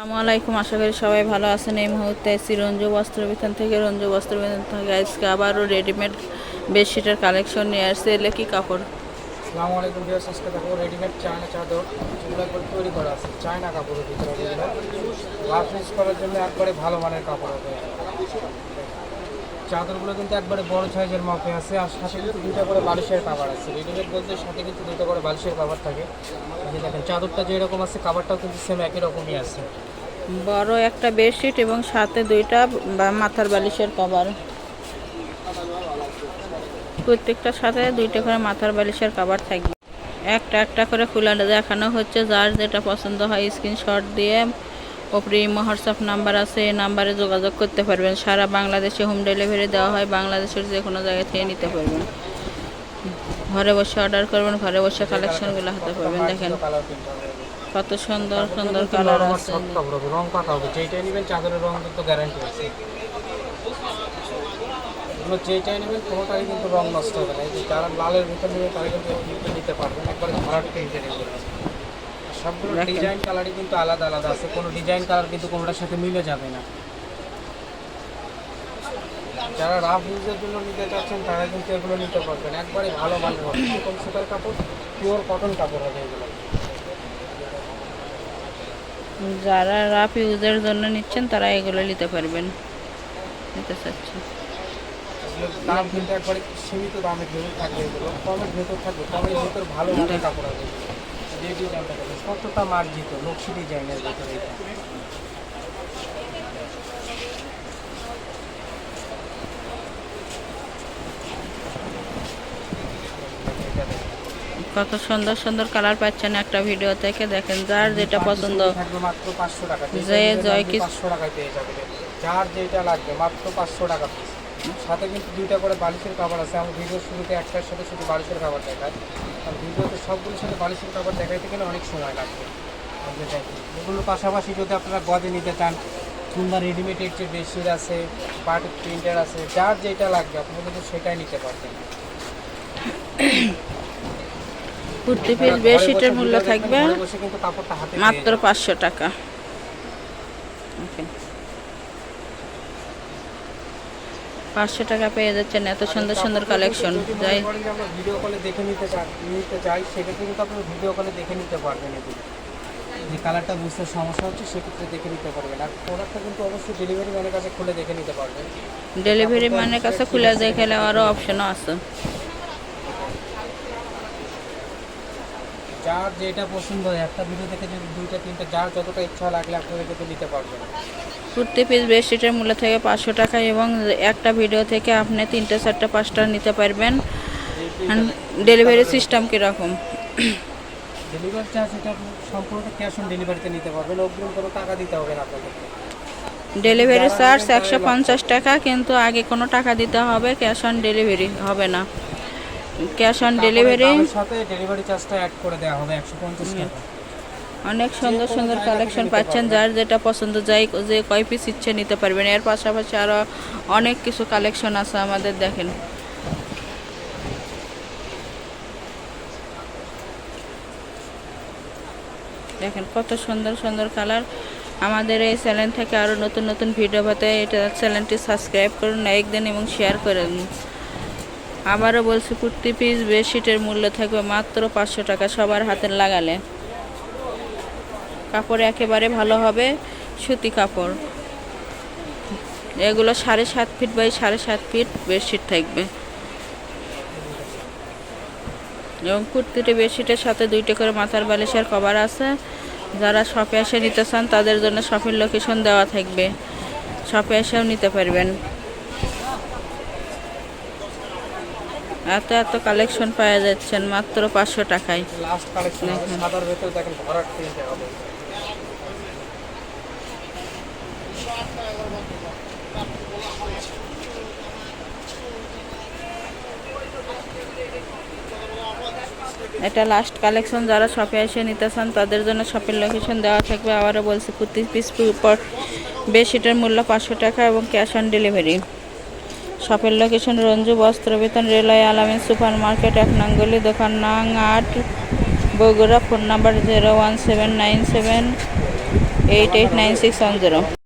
আসসালামু আলাইকুম, আশা করি সবাই ভালো আছেন। এই মুহূর্তে এসি রঞ্জু বস্ত্র বিতান থেকে। রঞ্জু বস্ত্র বিতান থেকে আজকে আবারও রেডিমেড বেডশিটের কালেকশন নিয়ে আসছে এলে কি কাপড়। আসসালামু আলাইকুম রেডিমেড চায়না চাদর তৈরি করা আছে, চায়না কাপড়ের ভিতরে ভালো মানের কাপড় হবে। চাদরগুলো কিন্তু একবারে বড় সাইজের মাপে আছে, আর সাথে কিন্তু দুটো করে বালিশের কাভার আছে। রেডিমেড বলতে সাথে কিন্তু দুটো করে বালিশের কাভার থাকে। যে দেখেন, চাদরটা যেরকম আছে কাভারটাও কিন্তু সেম একই রকমই আছে। বড় একটা বেডশিট এবং সাথে দুইটা মাথার বালিশের কভার প্রত্যেকটার সাথে দুইটা করে মাথার বালিশের কভার থাকবে একটা একটা করে খুলে দেখানো হচ্ছে, যার যেটা পছন্দ হয় স্ক্রিনশট দিয়ে ওপরে ইমো হোয়াটসঅ্যাপ নাম্বার আছে এই নাম্বারে যোগাযোগ করতে পারবেন। সারা বাংলাদেশে হোম ডেলিভারি দেওয়া হয় বাংলাদেশের যে কোনো জায়গা থেকে নিতে পারবেন। ঘরে বসে অর্ডার করবেন ঘরে বসে কালেকশনগুলো হাতে পাবেন দেখেন। কত সুন্দর সুন্দর কালার আছে। রং হবে যেইটাই নেবেন চাদরের রং কিন্তু গ্যারান্টি আছে। এগুলো যেইটাই নেবেন কোনোটাই কিন্তু রং নষ্ট হবে না। এই যে যারা লালের ভিতর নেবেন তারা কিন্তু নিতে পারবেন। একবার ভরাট সবগুলো ডিজাইন কালারই কিন্তু আলাদা আলাদা আছে। কোনো ডিজাইন কালার কিন্তু কোনোটার সাথে মিলে যাবে না। যারা রাফ ইউজের জন্য নিতে চাচ্ছেন তারা কিন্তু এগুলো নিতে পারবেন। একবারে ভালো মানের হবে। কম সুতার কাপড় পিওর কটন কাপড় হবে এগুলো। যারা রাফ ইউজের জন্য নিচ্ছেন তারা এগুলো নিতে পারবেন। নিতে চাচ্ছেন দাম কিন্তু একবারে সীমিত দামের ভেতর থাকবে এগুলো। কমের ভেতর থাকবে। কমের ভেতর ভালো মানের কাপড় দেখেন কতটা মার্জিত নকশি ডিজাইনের ভেতরে এটা। কত সুন্দর সুন্দর কালার পাচ্ছেন একটা ভিডিও থেকে দেখেন যার যেটা পছন্দ। মাত্র পাঁচশো টাকা। যে জয় কিস- পাঁচশো টাকায় পেয়ে যাবে। যার যেটা লাগবে মাত্র পাঁচশো টাকা। সাথে কিন্তু দুইটা করে বালিশের কাভার আছে। আমার ভিডিও শুরুতে একটার সাথে শুধু বালিশের কাভার দেখায় আর ভিডিওতে সবগুলোর সাথে বালিশের কাভার দেখাইতে গেলে অনেক সময় লাগবে। আপনি দেখুন এগুলোর পাশাপাশি যদি আপনারা গজে নিতে চান কিংবা রেডিমেড যে বেডশিট আছে বাটিক প্রিন্টার আছে যার যেটা লাগবে আপনি কিন্তু সেটাই নিতে পারবেন। কুর্তি পিস বেডশিটের মূল্য থাকবে মাত্র পাঁচশো টাকা। পাঁচশো টাকা পেয়ে যাচ্ছেন এত সুন্দর সুন্দর কালেকশন যাই। ভিডিও কলে দেখে নিতে চাই নিতে চাই সেক্ষেত্রে কিন্তু আপনি ভিডিও কলে দেখে নিতে পারবেন এগুলো যে কালারটা বুঝতে সমস্যা হচ্ছে সেক্ষেত্রে দেখে নিতে পারবেন। আর প্রোডাক্টটা কিন্তু অবশ্যই ডেলিভারি ম্যানের কাছে খুলে দেখে নিতে পারবেন। ডেলিভারি ম্যানের কাছে খুলে দেখে নেওয়ারও অপশনও আছে। যার যেটা পছন্দ হয় একটা ভিডিও থেকে যদি দুইটা তিনটা যার যতটা ইচ্ছা লাগলে আপনারা কিন্তু নিতে পারবেন। কুর্তি পিস বেডশিটের মূল্য থেকে পাঁচশো টাকা এবং একটা ভিডিও থেকে আপনি তিনটে চারটা পাঁচটা নিতে পারবেন। ডেলিভারি সিস্টেম কীরকম? ডেলিভারি চার্জ এটা ক্যাশ অন ডেলিভারিতে নিতে পারবেন। অগ্রিম কোনো টাকা দিতে হবে না ডেলিভারি চার্জ একশো পঞ্চাশ টাকা কিন্তু আগে কোনো টাকা দিতে হবে ক্যাশ অন ডেলিভারি হবে না। Cash on delivery. সাথে ডেলিভারি চার্জটা অ্যাড করে দেওয়া হবে একশো পঞ্চাশ টাকা। অনেক সুন্দর সুন্দর কালেকশন পাচ্ছেন যার যেটা পছন্দ যাই যে কয় পিস ইচ্ছে নিতে পারবেন। এর পাশাপাশি আরও অনেক কিছু কালেকশন আছে আমাদের দেখেন। দেখেন কত সুন্দর সুন্দর কালার আমাদের এই চ্যানেল থেকে আরও নতুন নতুন ভিডিও পেতে এটা চ্যানেলটি সাবস্ক্রাইব করুন লাইক দিন এবং শেয়ার করে দিন। আবারও বলছি, কুর্তি পিস বেডশিটের মূল্য থাকবে মাত্র পাঁচশো টাকা সবার হাতের লাগালে। কাপড় একেবারে ভালো হবে, সুতি কাপড়। এগুলো সাড়ে সাত ফিট বাই সাড়ে সাত ফিট বেডশিট থাকবে। এবং কুর্তিটি বেডশিটের সাথে দুইটা করে মাথার বালিশের কভার আছে। যারা শপে এসে নিতে চান, তাদের জন্য শপের লোকেশন দেওয়া থাকবে। শপে এসেও নিতে পারবেন। এত এত কালেকশন পাওয়া যাচ্ছেন মাত্র পাঁচশো টাকায়। লাস্ট কালেকশন সাদার ভেতরে দেখেন ভরাট প্রিন্টে হবে। এটা লাস্ট কালেকশন যারা শপে এসে নিতে চান তাদের জন্য শপের লোকেশন দেওয়া থাকবে। আবারও বলছি প্রতি পিস পর বেডশিটের মূল্য পাঁচশো টাকা এবং ক্যাশ অন ডেলিভারি শপের লোকেশন রঞ্জু বস্ত্র বেতন, রেলওয়ে আলামিন সুপার মার্কেট এক নাঙ্গলি দোকান, নাং আট, Bogura, phone number zero one seven nine seven eight eight nine six one zero